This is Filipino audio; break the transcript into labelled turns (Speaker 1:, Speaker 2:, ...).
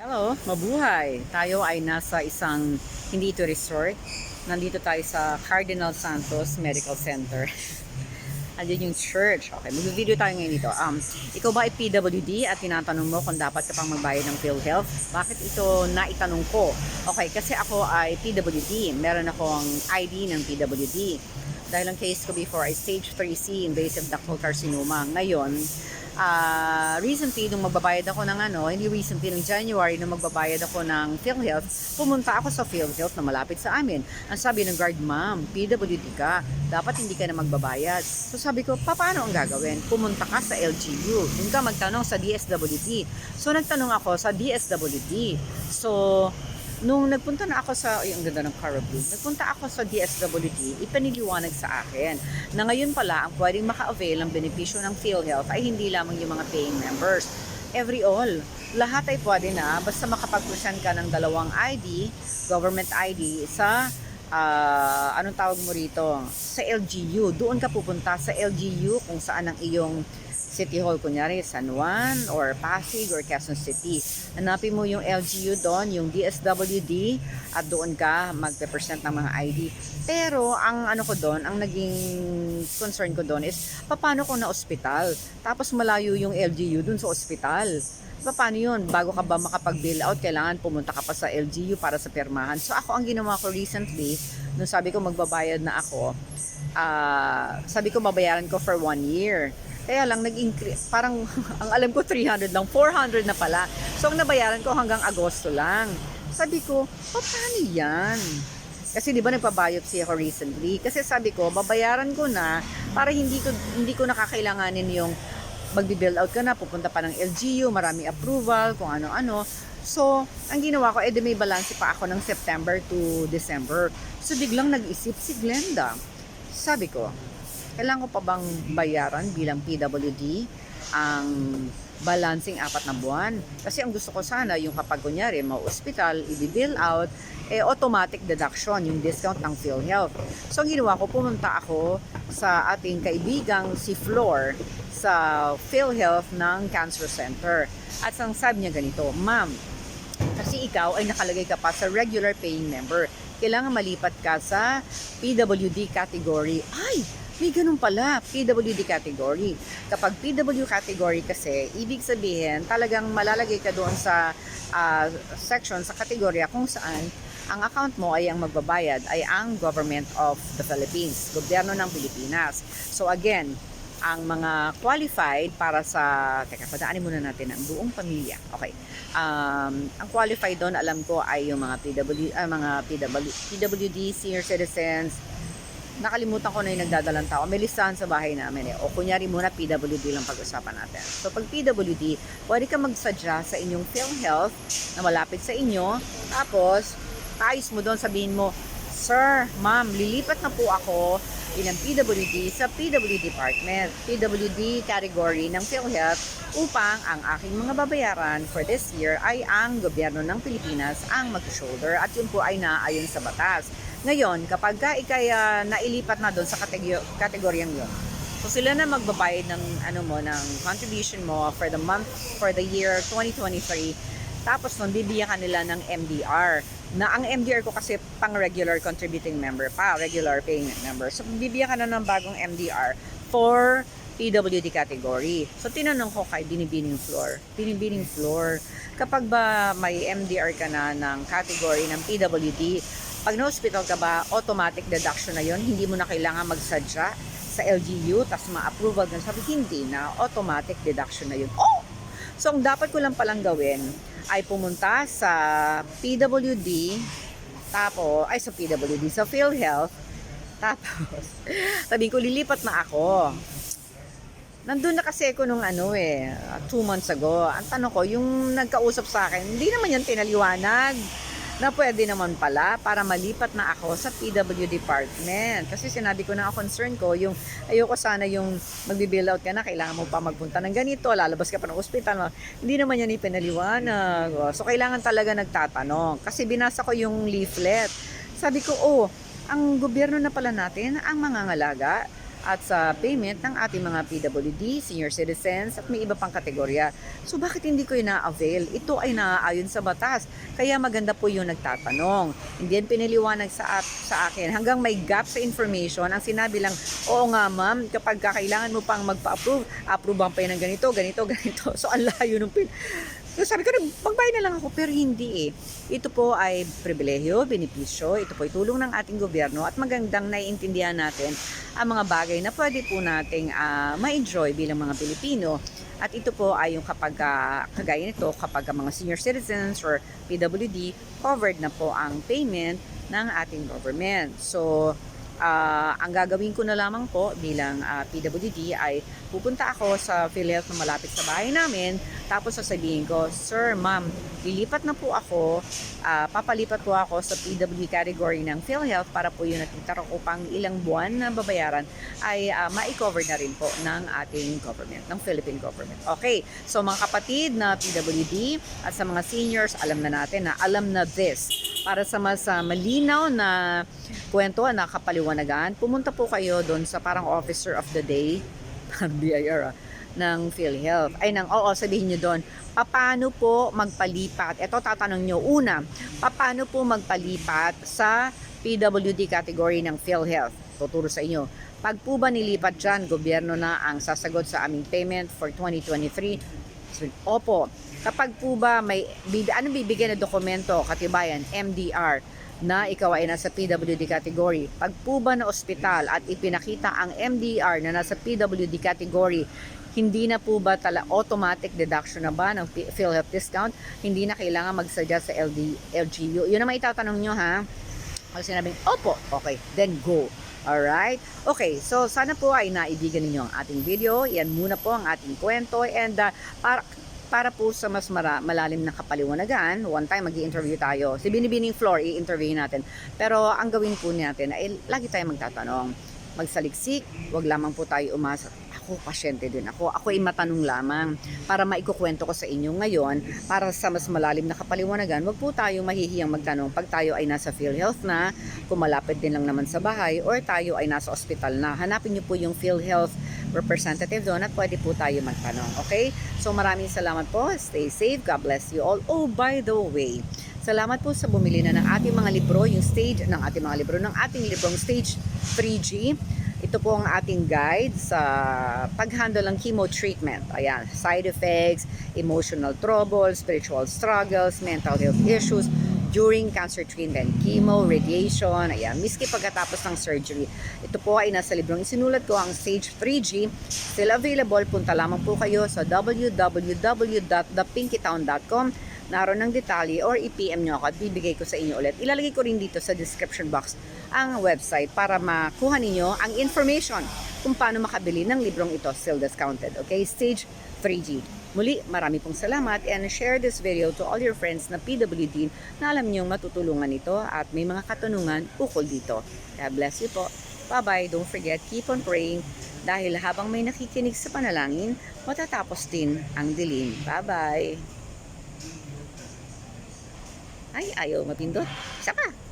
Speaker 1: Hello, mabuhay. Tayo ay nasa isang hindi ito resort. Nandito tayo sa Cardinal Santos Medical Center. Andyan yung church. Okay, mag-video tayo ngayon dito. Um, ikaw ba ay PWD at tinatanong mo kung dapat ka pang magbayad ng PhilHealth? Bakit ito naitanong ko? Okay, kasi ako ay PWD. Meron akong ID ng PWD. Dahil ang case ko before ay stage 3C invasive ductal carcinoma. Ngayon, ah recently, nung magbabayad ako ng ano, hindi recently, nung January, nung magbabayad ako ng PhilHealth, pumunta ako sa PhilHealth na malapit sa amin. Ang sabi ng guard, ma'am, PWD ka, dapat hindi ka na magbabayad. So sabi ko, "Pa, paano ang gagawin? Pumunta ka sa LGU, doon ka magtanong sa DSWD. So nagtanong ako sa DSWD. So, nung nagpunta na ako sa, ay, ang ganda ng Cara Blue, nagpunta ako sa DSWD, ipaniliwanag sa akin na ngayon pala ang pwedeng maka-avail ng benepisyo ng PhilHealth ay hindi lamang yung mga paying members. Every all. Lahat ay pwede na basta makapag-present ka ng dalawang ID, government ID, sa ah, anong tawag mo rito? Sa LGU. Doon ka pupunta sa LGU kung saan ang iyong City Hall, kunyari San Juan or Pasig or Quezon City. Hanapin mo yung LGU doon, yung DSWD at doon ka magpe-present ng mga ID. Pero ang ano ko doon, ang naging concern ko doon is paano kung na ospital? Tapos malayo yung LGU doon sa ospital. Paano yun? Bago ka ba makapag-bill out, kailangan pumunta ka pa sa LGU para sa permahan. So ako ang ginawa ko recently, nung sabi ko magbabayad na ako, ah sabi ko babayaran ko for one year. Kaya lang nag-increase, parang ang alam ko 300 lang, 400 na pala. So ang nabayaran ko hanggang Agosto lang. Sabi ko, paano yan? Kasi di ba nagpa-biopsy ako recently? Kasi sabi ko, babayaran ko na para hindi ko hindi ko nakakailanganin yung magbi-bill out ka na, pupunta pa ng LGU, marami approval, kung ano-ano. So, ang ginawa ko, edi may balance pa ako ng September to December. So, biglang nag-isip si Glenda. Sabi ko, kailangan ko pa bang bayaran bilang PWD ang balancing apat na buwan? Kasi ang gusto ko sana, yung kapag kunyari, ma-hospital, i-bill out, eh automatic deduction, yung discount ng PhilHealth. So, ang ginawa ko, pumunta ako sa ating kaibigang si Flor sa PhilHealth ng Cancer Center. At ang sabi niya ganito, Ma'am, kasi ikaw ay nakalagay ka pa sa regular paying member. Kailangan malipat ka sa PWD category. Ay, may ganun pala, PWD category. Kapag PW category kasi, ibig sabihin, talagang malalagay ka doon sa ah, section, sa kategorya kung saan ang account mo ay ang magbabayad ay ang Government of the Philippines, gobyerno ng Pilipinas. So again, ang mga qualified para sa teka padaanin muna natin ang buong pamilya. Okay. Um, ang qualified doon alam ko ay yung mga PW ah, mga PW, PWD senior citizens. Nakalimutan ko na yung nagdadalang tao. May listahan sa bahay namin eh. O kunyari muna PWD lang pag-usapan natin. So pag PWD, pwede ka magsadya sa inyong PhilHealth na malapit sa inyo. Tapos, ayos mo doon, sabihin mo, Sir, ma'am, lilipat na po ako bilang PWD sa PWD department, PWD category ng PhilHealth upang ang aking mga babayaran for this year ay ang gobyerno ng Pilipinas ang mag-shoulder at yun po ay naayon sa batas. Ngayon, kapag ka ikay ah, nailipat na doon sa kategor- kategoryang yun, so sila na magbabayad ng ano mo ng contribution mo for the month for the year 2023 tapos nun, bibigyan ka nila ng MDR. Na ang MDR ko kasi pang regular contributing member pa, regular paying member. So, bibigyan ka na ng bagong MDR for PWD category. So, tinanong ko kay Binibining Floor. Binibining Floor, kapag ba may MDR ka na ng category ng PWD, pag na-hospital ka ba, automatic deduction na yon hindi mo na kailangan magsadya sa LGU, tapos ma-approval na. Sabi, hindi na, automatic deduction na yun. Oh! So, ang dapat ko lang palang gawin ay pumunta sa PWD, tapos, ay sa PWD, sa PhilHealth, tapos, sabi ko, lilipat na ako. Nandun na kasi ako nung ano eh, two months ago. Ang tanong ko, yung nagkausap sa akin, hindi naman yan pinaliwanag na pwede naman pala para malipat na ako sa PW department. Kasi sinabi ko na ang concern ko, yung ayoko sana yung magbi-bill out ka na, kailangan mo pa magpunta ng ganito, lalabas ka pa ng ospital. Hindi naman yan ipinaliwanag. So, kailangan talaga nagtatanong. Kasi binasa ko yung leaflet. Sabi ko, oh, ang gobyerno na pala natin ang mangangalaga at sa payment ng ating mga PWD, senior citizens at may iba pang kategorya. So bakit hindi ko yun na-avail? Ito ay naaayon sa batas. Kaya maganda po yung nagtatanong. Hindi yan piniliwanag sa, at- sa akin. Hanggang may gap sa information, ang sinabi lang, oo nga ma'am, kapag kailangan mo pang magpa-approve, approve pa yan ng ganito, ganito, ganito. So ang layo nung pin... So sabi ko, magbayad na lang ako, pero hindi eh. Ito po ay pribilehyo, benepisyo, ito po ay tulong ng ating gobyerno at magandang naiintindihan natin ang mga bagay na pwede po nating ah, ma-enjoy bilang mga Pilipino. At ito po ay yung kapag ah, kagaya nito, kapag mga senior citizens or PWD, covered na po ang payment ng ating government. So, ah, ang gagawin ko na lamang po bilang ah, PWD ay pupunta ako sa PhilHealth na malapit sa bahay namin tapos sasabihin ko, Sir, Ma'am, lilipat na po ako, ah, papalipat po ako sa PWD category ng PhilHealth para po yung natitira ko pang ilang buwan na babayaran ay ah, ma-cover na rin po ng ating government, ng Philippine government. Okay, so mga kapatid na PWD at sa mga seniors, alam na natin na alam na this. Para sa mas ah, malinaw na kwento na kapaliwanagan, pumunta po kayo doon sa parang officer of the day, BIR ah, ng PhilHealth. Ay, nang, oo, sabihin nyo doon, paano po magpalipat? Ito tatanong nyo. Una, paano po magpalipat sa PWD category ng PhilHealth? Tuturo sa inyo. Pag po ba nilipat dyan, gobyerno na ang sasagot sa aming payment for 2023? Opo. Kapag po ba may, bib- ano bibigyan na dokumento, katibayan, MDR, na ikaw ay nasa PWD category. Pag po ba na ospital at ipinakita ang MDR na nasa PWD category, hindi na po ba tala automatic deduction na ba ng PhilHealth discount? Hindi na kailangan magsuggest sa LD, LGU. Yun ang maitatanong nyo ha. Pag sinabing, opo, okay, then go. Alright? Okay, so sana po ay naibigan ninyo ang ating video. Yan muna po ang ating kwento. And uh, para, para po sa mas mara, malalim na kapaliwanagan, one time mag interview tayo. Si Binibining Floor, i-interview natin. Pero ang gawin po natin ay lagi tayo magtatanong. Magsaliksik, wag lamang po tayo umasa. Ako, pasyente din ako. Ako ay matanong lamang para maikukwento ko sa inyo ngayon para sa mas malalim na kapaliwanagan, wag po tayo mahihiyang magtanong pag tayo ay nasa PhilHealth na, kung malapit din lang naman sa bahay, or tayo ay nasa ospital na. Hanapin niyo po yung PhilHealth representative doon at pwede po tayo magtanong. Okay? So maraming salamat po. Stay safe. God bless you all. Oh, by the way, Salamat po sa bumili na ng ating mga libro, yung stage ng ating mga libro, ng ating librong stage 3G. Ito po ang ating guide sa pag-handle ng chemo treatment. Ayan, side effects, emotional trouble, spiritual struggles, mental health issues during cancer treatment, chemo, radiation, ayan, miski pagkatapos ng surgery. Ito po ay nasa librong isinulat ko ang Stage 3G. Still available, punta lamang po kayo sa www.thepinkytown.com naroon ng detalye or i-PM nyo ako at bibigay ko sa inyo ulit. Ilalagay ko rin dito sa description box ang website para makuha ninyo ang information kung paano makabili ng librong ito still discounted. Okay, stage 3G. Muli, marami pong salamat and share this video to all your friends na PWD na alam niyong matutulungan ito at may mga katanungan ukol dito. God bless you po. Bye-bye. Don't forget, keep on praying dahil habang may nakikinig sa panalangin, matatapos din ang dilim. Bye-bye. Ay, ayaw mapindot. Isa pa.